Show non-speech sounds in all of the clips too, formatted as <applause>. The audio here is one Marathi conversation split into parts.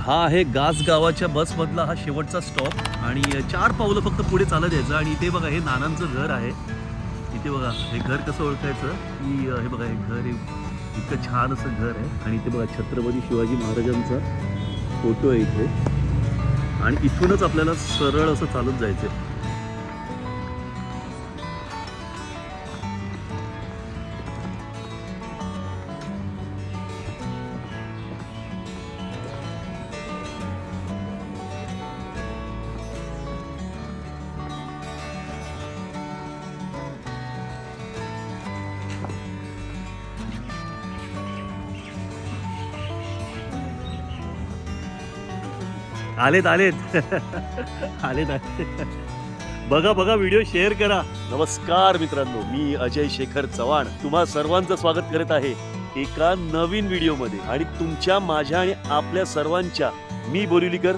हा आहे गास गावाच्या बसमधला हा शेवटचा स्टॉप आणि चार पावलं फक्त पुढे चालत यायचं. आणि इथे बघा हे नानांचं घर आहे. इथे बघा हे घर कसं ओळखायचं? की हे बघा हे घर हे इतकं छान असं घर आहे. आणि इथे बघा छत्रपती शिवाजी महाराजांचा फोटो आहे इथे. आणि इथूनच आपल्याला सरळ असं चालत जायचं आलेत आलेत. <laughs> आलेत आलेत. बघा बघा व्हिडिओ शेअर करा. नमस्कार मित्रांनो मी अजय शेखर चव्हाण. तुम्हा सर्वांचं स्वागत करत आहे एका नवीन व्हिडिओमध्ये. आणि तुमच्या माझ्या आणि आपल्या सर्वांच्या मी बोरिवलीकर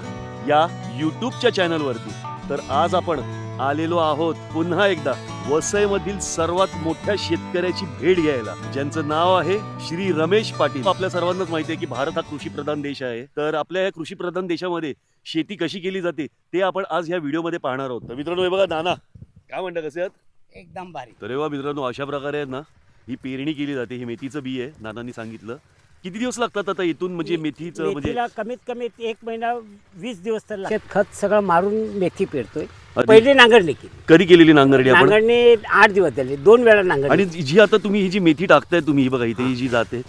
या युट्यूबच्या चॅनलवरती तर आज आपण आलेलो आहोत पुन्हा एकदा. वसईमधील सर्वात मोठ्या शेतकऱ्याची भेट घ्यायला. ज्यांचं नाव आहे श्री रमेश पाटील. आपल्या सर्वांनाच माहिती आहे की भारत हा कृषी प्रधान देश आहे. तर आपल्या या कृषी प्रधान देशामध्ये शेती कशी केली जाते ते आपण आज ह्या व्हिडिओमध्ये पाहणार आहोत. तर मित्रांनो हे बघा नाना काय म्हणता कसे आहात? एकदम भारी. तर बघा मित्रांनो अशा प्रकारे ना ही पेरणी केली जाते. हे मेथीचं बी आहे नानांनी सांगितलं. किती दिवस लागतात आता इथून? म्हणजे मेथीचं म्हणजे मेथीला कमीत कमी एक महिना वीस दिवस तर लागतात. शेत खत सगळं मारून मेथी पेरतोय. पहिली नांगरणी केली. कधी केलेली नांगरणी आपण? नांगरणी आठ दिवस झाले. दोन वेळा आणि नांगरणी जी आता तुम्ही ही जी मेथी टाकताय तुम्ही ही बघा इथे ही जी जाते.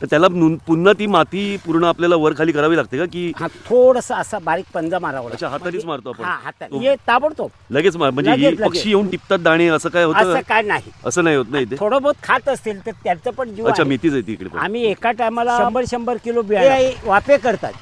तर त्याला नुन- पुन्हा ती माती पूर्ण आपल्याला वर खाली करावी लागते का? की हा थोडस असा बारीक पंजा मारावा अच्छा, लागतो. हातानेच म्हणजे- मारतो आपण. हा हाताने. तो- हे ताबडतोब. लगेच मार म्हणजे लगेच, ही लगेच. पक्षी येऊन टिपतात दाणे असं काय होतं? असं काय नाही. असं नाही होत नाही इथे? थोडं बहुत खात असतील तर त्याचं पण जीव अच्छा आहे. मेथीच आहे ती इकडे पण. आम्ही एका टायमाला शंभर शंभर किलो बिया वाफे करतात.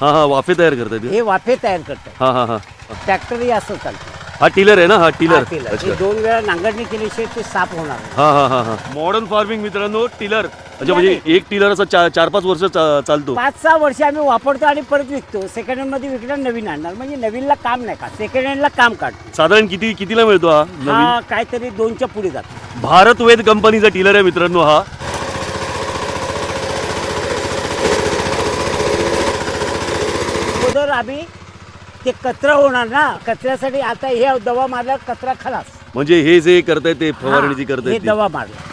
हा हा वाफे तयार करतात हे वाफे तयार करतात. हा हा हा. ट्रॅक्टरही असं चालतं. हा टिलर आहे ना? हा हा, टिलर. अच्छा हे दोन वेळा नांगरणी केल्याशिवाय ते साफ होणार नाही. हा हा हा हा. मॉडर्न फार्मिंग मित्रांनो टिलर. अच्छा म्हणजे एक टिलर असं चा- चार पाच वर्ष चा- चालतो. पाच सहा वर्ष आम्ही वापरतो आणि परत विकतो. सेकंड हँडमध्ये विकणार नवीन आणणार. म्हणजे नवीनला काम नाही का? सेकंड हँडला काम काढतो. साधारण किती कितीला मिळतो हा नवीन? हा काहीतरी दोनच्या पुढे जातो. भारत वेद कंपनीचा टिलर आहे मित्रांनो हा. अगोदर आम्ही ते कचरा होणार ना? कचऱ्यासाठी आता हे दवा मारला कचरा खलास. म्हणजे हे जे करतायत ते फवारणी जी हा, हे करतायत ती. दवा मारला.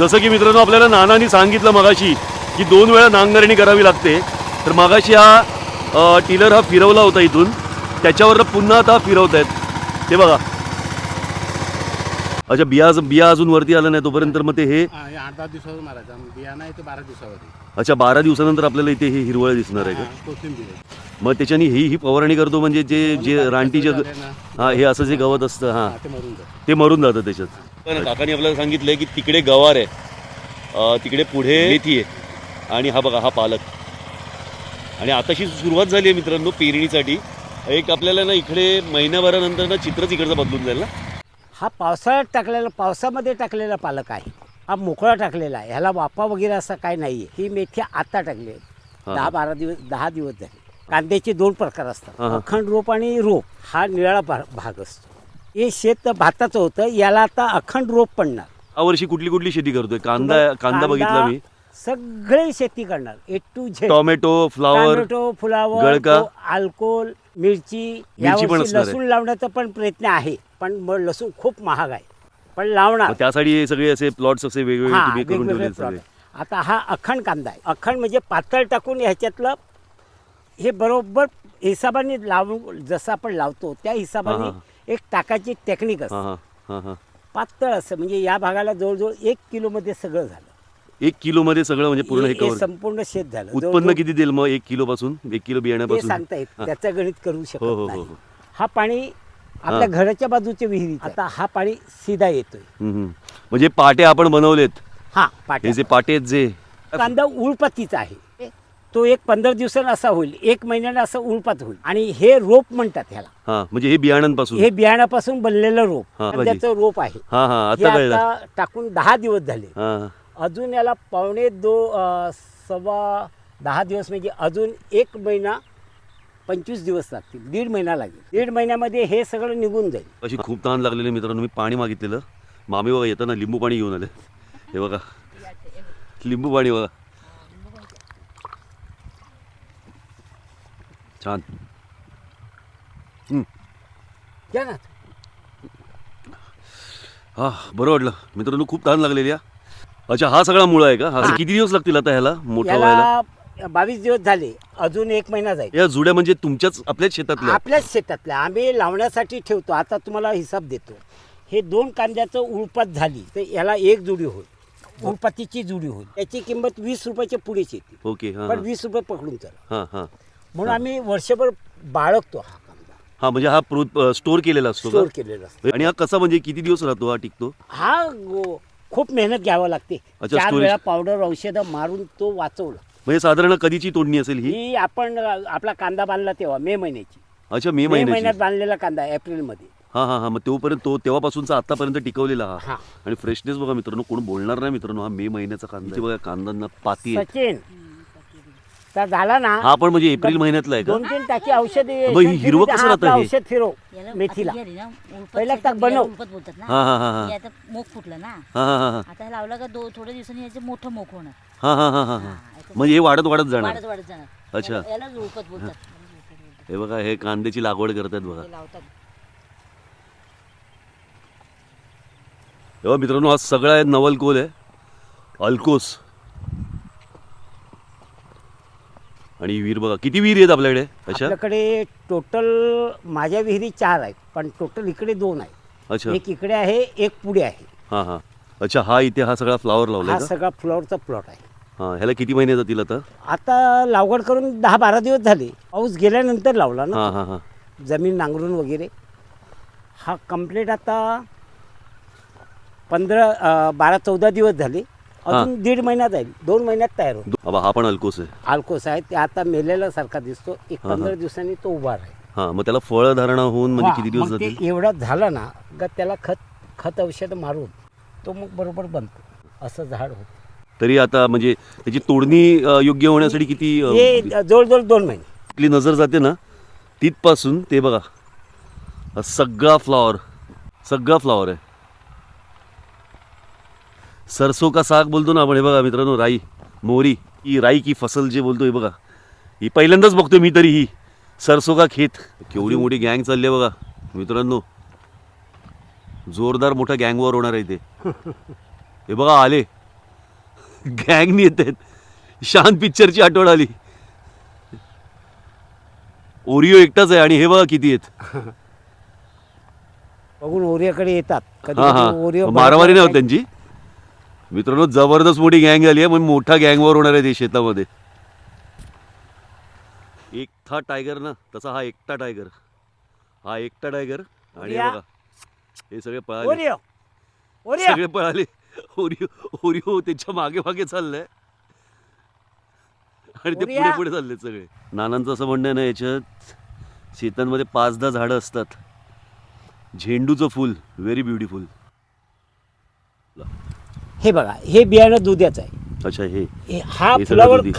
जसं की मित्रांनो आपल्याला नानांनी सांगितलं मगाशी की दोन वेळा नांगरणी करावी लागते. तर मगाशी हा टिलर हा फिरवला होता इथून. त्याच्यावर पुन्हा आता फिरवत आहेत. ते बघा. अच्छा बिया बिया अजून वरती आलं नाही तोपर्यंत मग ते हे आठ दहा दिवसावर मारायचा. बियाणं आहे ते बारा दिवसावर. अच्छा बारा दिवसानंतर आपल्याला इथे हे हिरवळ दिसणार आहे का. मग त्याच्यानी ही ही फवारणी करतो म्हणजे जे जे रानटी जे हा हे असं जे गवत असतं हा. ते मरून जातं. ते मरून जातं त्याच्यात. काकाने आपल्याला सांगितलंय की तिकडे गवार आहे. तिकडे पुढे मेथी आहे. आणि हा बघा हा पालक. आणि आताशी सुरुवात झाली आहे मित्रांनो पेरणीसाठी. एक आपल्याला ना इकडे महिन्याभरानंतर ना चित्रच इकडचं बदलून जाईल ना. हा पावसाळ्यात टाकलेला पावसामध्ये टाकलेला पालक आहे. हा मोकळा टाकलेला आहे. ह्याला वाफा वगैरे असं काय नाहीये. ही मेथी आता टाकली आहे. दहा बारा दिवस दहा दिवस झाले. कांद्याचे दोन प्रकार असतात. हा. अखंड रोप आणि रोप हा निळा भा- भाग असतो. हे शेत भाताचं होतं याला आता अखंड रोप पडणार. यावर्षी कुठली कुठली शेती करतोय? कांदा कांदा बघितला मी. सगळे शेती करणार. A to Z tomato flower tomato flower गळका. तो अल्कोहोल मिरची पण यावर्षी असणार आहे. लसूण लावण्याचा पण प्रयत्न आहे. पण म- लसूण खूप महाग आहे. पण लावणार. त्यासाठी हे सगळे असे प्लॉट्स असे वेगवेगळे हा, तुम्ही करून वेगवेगळे ठेवले सगळे. plot. आता हा अखंड कांदा आहे. अखंड म्हणजे पातळ टाकून ह्याच्यातलं हे बरोबर हिसाबाने लावून जसं आपण लावतो त्या हिसाबाने. एक टाकाची टेक्निक हा असते. हा हा हा पातळ असं म्हणजे या भागाला जवळजवळ एक किलोमध्ये सगळं झालं. एक किलो मध्ये सगळं म्हणजे पूर्ण हे संपूर्ण शेत झालं. उत्पन्न किती देईल मग एक किलो पासून एक किलो ते बियाण्यापासून सांगता येत. त्याचं गणित करू शकत हो, हो, हो, नाही. हो. हा पाणी आपल्या घराच्या बाजूच्या विहिरीत आता हा पाणी सीधा येतोय. हम्म, हम्म. म्हणजे पाटे आपण बनवलेत. हा हे पाटी जे पाटे आहेत जे कांदा उळपातीचा आहे. तो एक पंधरा दिवसानं असा होईल एक महिन्यानं असं उळपात होईल. आणि हे रोप म्हणतात ह्याला. हा म्हणजे हे बियाणांपासून हे बियाण्यापासून बनलेलं रोप हा, कांद्याचं रोप आहे. हा हा हे आता कळलं. आता टाकून दहा दिवस झाले. हा. अजून याला पावणे दो अं, सव्वा दहा दिवस म्हणजे अजून एक महिना पंचवीस दिवस लागतील दीड महिना लागेल. दीड महिन्यामध्ये हे सगळं निघून जाईल. अशी खूप तहान लागलेली मित्रांनो मी पाणी मागितलेलं. मामी बघा येताना लिंबू पाणी घेऊन आले. हे बघा. लिंबू पाणी बघा. छान. घ्या ना हा? बरं वाटलं. मित्रांनो खूप ताण लागलेली अच्छा हा सगळा मुळा आहे का? हा हा. किती दिवस लागतील आता ह्याला? मोठा व्हायला? याला बावीस दिवस झाले. अजून एक महिना जाईल. या जुड्या म्हणजे तुमच्याच आपल्याच शेतातल्या? आपल्याच शेतातल्या. आम्ही लावण्यासाठी ठेवतो. आता तुम्हाला हिसाब देतो. हे दोन कांद्याचं उळपात झाली तर याला एक जुडी होईल. उळपातीची जुडी होईल. त्याची किंमत वीस रुपयाच्या पुढेच येते. ओके हा पण वीस रुपये पकडून चला. हा हा. म्हणून आम्ही वर्षभर बाळगतो हा कांदा हा म्हणजे हा प्रो स्टोर केलेला असतो स्टोर का केलेला असतो. आणि हा कसा म्हणजे किती दिवस राहतो हा टिकतो? हा गो- खूप मेहनत घ्यावं लागते. अच्छा, चार storage. वेळा पावडर औषधं मारून तो वाचवलं. म्हणजे साधारण कधीची तोडणी असेल ही? ही आपण आपला कांदा बांधला तेव्हा मे महिन्याची. अच्छा मे मे महिन्यात महिन्याची बांधलेला कांदा एप्रिलमध्ये. हा हा हा मग तोपर्यंत तो तेव्हापासूनचा आतापर्यंत टिकवलेला हा? हा. आणि फ्रेशनेस बघा मित्रांनो कोण बोलणार नाही मित्रांनो हा मे महिन्याचा कांदा. आहे. बघा कांद्यांना पाती आहे सचिन तर झाला ना हा पण म्हणजे एप्रिल महिन्यातला आहे का? दोन तीन टाकी औषध मग ही हिरवं कसं राहतं हे? औषध फिरव याला मेथीला. आता ही आली ना, उलपत पहिला टाक बनव. उलपत बोलतात ना. हा हा हा हा. हे आता मोक फुटलं ना. हा हा हा आता हे लावलं का दो थोड्या दिवसांनी याचे मोठं मोक होणार. हा हा हा हा हा. हा, म्हणजे हे वाढत वाढत जाणार. वाढत वाढत जाणार. अच्छा. याला- यालाच उलपत बोलतात. यालाच उलपत बोलतात. हे बघा हे कांद्याची लागवड करतात बघा. हे लावतात. तेव्हा मित्रांनो हा सगळा आहे नवलकोल आहे. अल्कोस. आणि विहीर बघा किती विहीर आहेत आपल्याकडे? अच्छा. आपल्याकडे टोटल माझ्या विहिरी चार आहेत पण टोटल इकडे दोन आहेत. अच्छा. एक इकडे आहे एक पुढे आहे. हा हा. अच्छा हा इथे हा सगळा फ्लावर लावलाय हा का? सगळा फ्लॉवरचा प्लॉट आहे. हा ह्याला किती महिने जातील आता? आता लागवड करून दहा बारा दिवस झाले. पाऊस गेल्यानंतर लावला ना हा हा हा. जमीन नांगरून वगैरे. हा कंप्लीट आता पंधरा अं, बारा चौदा दिवस झाले. अजून दीड महिना जाईल दोन महिन्यात तयार होतो अबा, हा पण अल्कोस आहे. आल्कोस आहे. ते आता मेलेला सारखा दिसतो. एक. पंधरा दिवसांनी तो उभा राहील. हा मग त्याला फळ धारणा होऊन म्हणजे किती दिवस मग ते जातील? एवढं झालं ना का त्याला खत खत औषध मारून तो मग बरोबर बनतो. असं झाड होतं. तरी आता म्हणजे त्याची तोडणी अ, योग्य होण्यासाठी किती अ, हे जवळजवळ दोन महिने. आपली नजर जाते ना तिथपासून ते बघा. हा सगळा फ्लॉवर सगळा फ्लॉवर आहे. सरसो का साग बोलतो ना आपण हे बघा मित्रांनो राई मोरी ही राई की फसल जे बोलतो हे बघा. ही पहिल्यांदाच बघतोय मी तरी ही. सरसो का खेत. केवढी मोठी गँग चालली आहे बघा. मित्रांनो जोरदार मोठा गँग वॉर होणार आहे इथे. हे बघा आले. गँगनी येत आहेत. शान पिक्चरची आठवण आली. ओरिओ एकटाच आहे आणि हे बघा किती आहेत. बघून ओरियाकडे येतात. कधी हा हा. मारामारी नाही होत त्यांची? मित्रांनो जबरदस्त मोठी गँग आली आहे. पण मोठा गँगवर होणार आहे ते शेतामध्ये. एकटा टायगर ना तसा हा एकटा टायगर हा एकटा टायगर आणि हे. बघा हे सगळे पळाले. सगळे पळाले. ओरिओ ओरिओ त्याच्यामागे मागे चाललंय. आणि ते. पुढे पुढे चालले सगळे. नानांचं असं म्हणणं आहे ना याच्यात शेतांमध्ये पाच दहा झाडं असतात. झेंडूचं फुल व्हेरी ब्युटिफुल हे बघा हे बियाणं दुधाचं आहे. अच्छा हे. हे- हा हे सगळं फुलावर दुधी.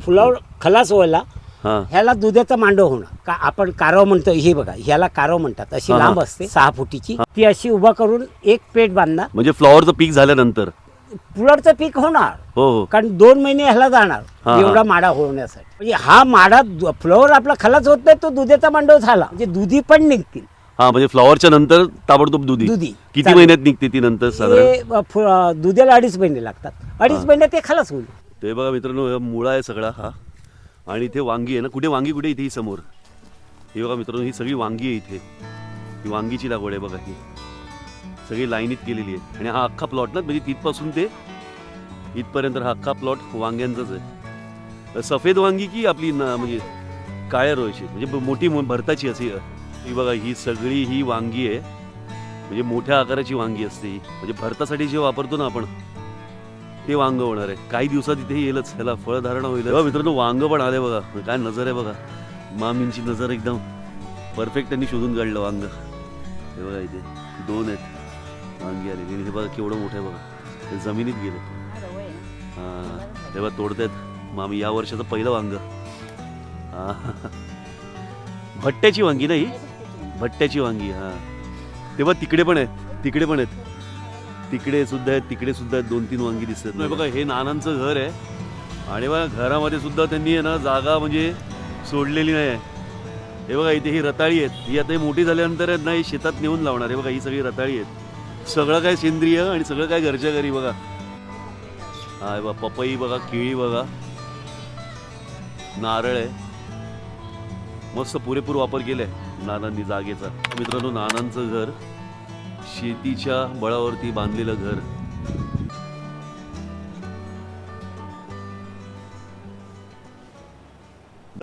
फुलावर खलास व्हायला हा. ह्याला दुधाचा मांडव होणं का आपण कारव म्हणतो हे बघा ह्याला कारव म्हणतात. अशी हा, हा. लांब असते सहा फुटीची. ती अशी उभा करून एक पेट बांधणार. म्हणजे फ्लॉवरचं पीक झाल्यानंतर? फुलावरचं पीक होणार. हो हो. कारण दोन महिने ह्याला जाणार हा. एवढा माडा होण्यासाठी. म्हणजे हा माडा फ्लॉवर आपला खलाच होत नाही तो दुधाचा मांडव झाला. म्हणजे दुधी पण निघतील. हा म्हणजे फ्लॉवरच्या नंतर ताबडतोब दुधी. दुधी. किती चालेल. महिन्यात निघते ती नंतर साधारण? अ, फु- अ, दुधाला अडीच महिने लागतात. अडीच. महिन्यात ते खलास होईल. ते बघा मित्रांनो हा मुळा आहे सगळा हा. आणि इथे वांगी आहे ना. कुठे वांगी कुठे? इथे ही समोर. ही बघा मित्रांनो ही सगळी वांगी आहे इथे. ही वांगीची लागवड आहे बघा ही. सगळी लाईनीत केलेली आहे. आणि हा अख्खा प्लॉट ना म्हणजे तिथपासून ते इथपर्यंत हा अख्खा प्लॉट वांग्यांचाच आहे. सफेद वांगी की आपली ना म्हणजे काळ्या रोयची? म्हणजे ब- मोठी मो- भरताची अशी ही बघा ही सगळी ही वांगी आहे. म्हणजे मोठ्या आकाराची वांगी असते ही. म्हणजे भरतासाठी जे वापरतो ना आपण ते वांग होणार आहे. काही दिवसात इथे येईलच ह्याला फळधारणा होईल मित्रांनो वांग पण आले बघा. काय नजर आहे बघा. मामींची नजर एकदम परफेक्ट त्यांनी शोधून काढलं वांग. हे बघा इथे दोन आहेत. वांगी आलेली हे बघा केवढं मोठं आहे बघा. ते जमिनीत गेले. हां हे बघा तोडतायत. मामी या वर्षाचं पहिलं वांग. भट्ट्याची वांगी नाही भट्ट्याची वांगी हा. तेव्हा तिकडे पण आहेत तिकडे पण आहेत. तिकडे सुद्धा आहेत तिकडे सुद्धा आहेत दोन तीन वांगी दिसत नाही. बघा हे नानांचं घर आहे. आणि बघा घरामध्ये सुद्धा त्यांनी आहे ना जागा म्हणजे सोडलेली नाही आहे. हे बघा इथे ही रताळी आहेत. ही आता मोठी झाल्यानंतर नाही शेतात नेऊन लावणार आहे. बघा ही सगळी रताळी आहेत. सगळं काय सेंद्रिय आणि सगळं काय घरच्या घरी बघा. हा बा बघा पपई बघा केळी बघा. नारळ आहे. मस्त पुरेपूर वापर केलाय. नानांनी जागेचा. मित्रांनो नानांचं घर शेतीच्या बळावरती बांधलेलं घर.